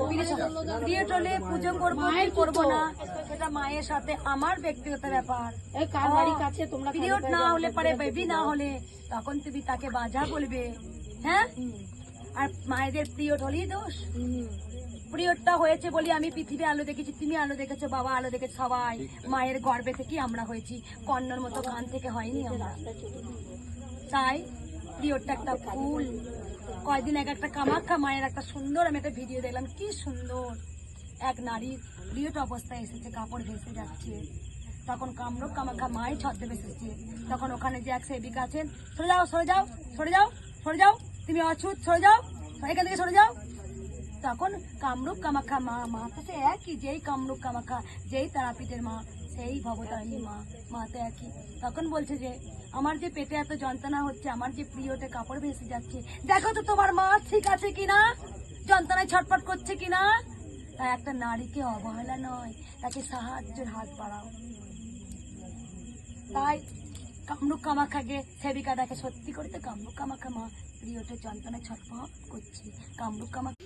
হলে পুজো করব কি করব না সেটা মায়ের সাথে আমার ব্যক্তিগত ব্যাপার। এই কার বাড়ির কাছে তোমরা পিরিয়ড না হলে পারে বেবি না হলে তখন তুমি তাকে বাজা বলবে। হ্যাঁ? আর মায়েদের পিরিয়ড হলেই দোষ। পিরিয়ডটা হয়েছে বলি আমি পৃথিবী আলো দেখেছি তুমি আলো দেখেছ বাবা আলো দেখেছ সবাই। মায়ের গর্ভে থেকে আমরা হয়েছি কন্যার মতো কান থেকে হয়নি আমরা। তাই পিরিয়ডটা একটা ফুল। কয়দিন এক একটা কামাখ্যা মায়ের একটা সুন্দর আমি একটা ভিডিও দেখলাম, কি সুন্দর। এক নারীর পিরিয়ড অবস্থায় এসেছে, কাপড় ভেসে যাচ্ছে। তখন কামরূপ কামাখ্যা মাই ছদ্মে এসেছে তখন ওখানে যে এক সেবিকা আছেন, সরে যাও সরে যাও সরে যাও সরে যাও, তুমি অছুত সরে যাও, এখান থেকে সরে যাও। তখন কামরূপ কামাখ্যা মা মা একই, যেই কামরূপ কামাখ্যা, যেই তারাপীঠের মা। সেই ভবতারিণী মা মা তো একই। তখন বলছে যে, আমার যে পেটে এত যন্ত্রণা হচ্ছে, আমার যে প্রিয়তে কাপড় ভেসে যাচ্ছে, দেখো তো তোমার মা ঠিক আছে কিনা? যন্ত্রণায় ছটফট করছে কিনা? তাই একটা নারীকে অবহেলা নয়, তাকে সাহায্যের হাত বাড়াও। তাই কামরূপ কামাখাকে, সেবিকা দেখে সত্যি করে তো কামরূপ কামাখা মা প্রিয়তে যন্ত্রণায় ছটফট করছে। কামরূপ কামাখা